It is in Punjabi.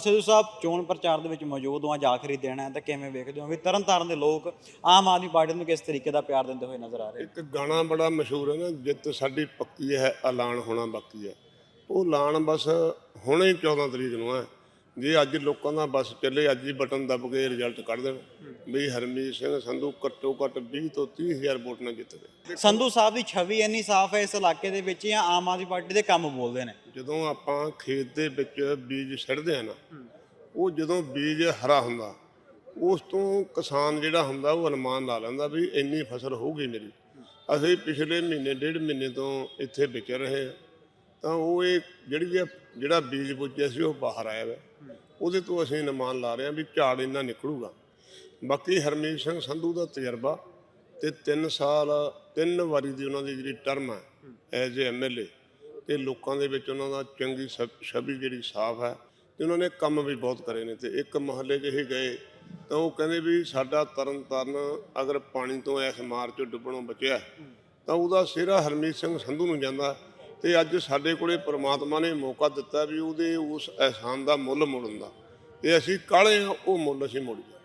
ਸਿੱਧੂ ਸਾਹਿਬ, ਚੋਣ ਪ੍ਰਚਾਰ ਦੇ ਵਿੱਚ ਮੌਜੂਦ ਹੋ, ਅੱਜ ਆਖਰੀ ਦਿਨ ਹੈ, ਤਾਂ ਕਿਵੇਂ ਵੇਖਦੇ ਹੋ ਵੀ ਤਰਨਤਾਰਨ ਦੇ ਲੋਕ ਆਮ ਆਦਮੀ ਪਾਰਟੀ ਨੂੰ ਕਿਸ ਤਰੀਕੇ ਦਾ ਪਿਆਰ ਦਿੰਦੇ ਹੋਏ ਨਜ਼ਰ ਆ ਰਹੇ ਇੱਕ ਗਾਣਾ ਬੜਾ ਮਸ਼ਹੂਰ ਹੈ ਨਾ, ਜਿੱਤ ਸਾਡੀ ਪੱਕੀ ਹੈ, ਐਲਾਨ ਹੋਣਾ ਬਾਕੀ ਹੈ। ਉਹ ਐਲਾਨ ਬਸ ਹੁਣੇ ਹੀ 14 ਤਰੀਕ ਨੂੰ ਹੈ। ਜੇ ਅੱਜ ਲੋਕਾਂ ਦਾ ਬਸ ਚੱਲੇ ਅੱਜ ਹੀ ਬਟਨ ਦੱਬ ਕੇ ਰਿਜ਼ਲਟ ਕੱਢ ਦੇਣ। ਵੀ ਹਰਮੀਤ ਸਿੰਘ ਸੰਧੂ ਘੱਟੋ ਘੱਟ 20 ਤੋਂ 30 ਹਜ਼ਾਰ ਵੋਟ ਨਾਲ ਜਿੱਤ ਗਏ। ਸੰਧੂ ਸਾਹਿਬ ਦੀ ਛਵੀ ਇੰਨੀ ਸਾਫ਼ ਹੈ ਇਸ ਇਲਾਕੇ ਦੇ ਵਿੱਚ ਜਾਂ ਆਮ ਆਦਮੀ ਪਾਰਟੀ ਦੇ ਕੰਮ ਬੋਲਦੇ ਨੇ। ਜਦੋਂ ਆਪਾਂ ਖੇਤ ਦੇ ਵਿੱਚ ਬੀਜ ਛੱਡਦੇ ਆ ਨਾ ਉਹ ਜਦੋਂ ਬੀਜ ਹਰਾ ਹੁੰਦਾ ਉਸ ਤੋਂ ਕਿਸਾਨ ਜਿਹੜਾ ਹੁੰਦਾ ਉਹ ਅਨੁਮਾਨ ਲਾ ਲੈਂਦਾ ਵੀ ਇੰਨੀ ਫਸਲ ਹੋਊਗੀ ਮੇਰੀ। ਅਸੀਂ ਪਿਛਲੇ ਮਹੀਨੇ ਡੇਢ ਮਹੀਨੇ ਤੋਂ ਇੱਥੇ ਵਿਚਰ ਰਹੇ ਹਾਂ। ਤਾਂ ਉਹ ਇਹ ਜਿਹੜੀ ਇਹ ਜਿਹੜਾ ਬੀਜ ਬੁੱਝਿਆ ਸੀ ਉਹ ਬਾਹਰ ਆਇਆ ਵਾ। ਉਹਦੇ ਤੋਂ ਅਸੀਂ ਅਨੁਮਾਨ ਲਾ ਰਹੇ ਹਾਂ ਵੀ ਝਾੜ ਇੰਨਾ ਨਿਕਲੂਗਾ। ਬਾਕੀ ਹਰਮੀਤ ਸਿੰਘ ਸੰਧੂ ਦਾ ਤਜਰਬਾ ਤੇ 3 ਸਾਲ, ਤਿੰਨ ਵਾਰੀ ਦੀ ਉਹਨਾਂ ਦੀ ਜਿਹੜੀ ਟਰਮ ਹੈ ਐਜ਼ ਏ ਐਮਐਲਏ ਤੇ ਲੋਕਾਂ ਦੇ ਵਿੱਚ ਉਹਨਾਂ ਦਾ ਚੰਗੀ ਛਬ- ਛਵੀ ਜਿਹੜੀ ਸਾਫ਼ ਹੈ ਤੇ ਉਹਨਾਂ ਨੇ ਕੰਮ ਵੀ ਬਹੁਤ ਕਰੇ ਨੇ ਤੇ ਇੱਕ ਮਹੱਲੇ 'ਚ ਇਹ ਗਏ ਤਾਂ ਉਹ ਕਹਿੰਦੇ ਵੀ ਸਾਡਾ ਤਰਨ ਤਾਰਨ ਅਗਰ ਪਾਣੀ ਤੋਂ ਇਸ ਮਾਰ 'ਚ ਡੁੱਬਣੋਂ ਬਚਿਆ, ਤਾਂ ਉਹਦਾ ਸਿਹਰਾ ਹਰਮੀਤ ਸਿੰਘ ਸੰਧੂ ਨੂੰ ਜਾਂਦਾ। ਤੇ ਅੱਜ ਸਾਡੇ ਕੋਲੇ ਪ੍ਰਮਾਤਮਾ ਨੇ ਮੌਕਾ ਦਿੱਤਾ ਵੀ ਉਹਦੇ ਉਸ ਅਹਿਸਾਨ ਦਾ ਮੁੱਲ ਮੋੜਨ ਦਾ। ਤੇ ਅਸੀਂ ਕਾਲੇ ਆ ਉਹ ਮੁੱਲ ਅਸੀਂ ਮੋੜੀਏ।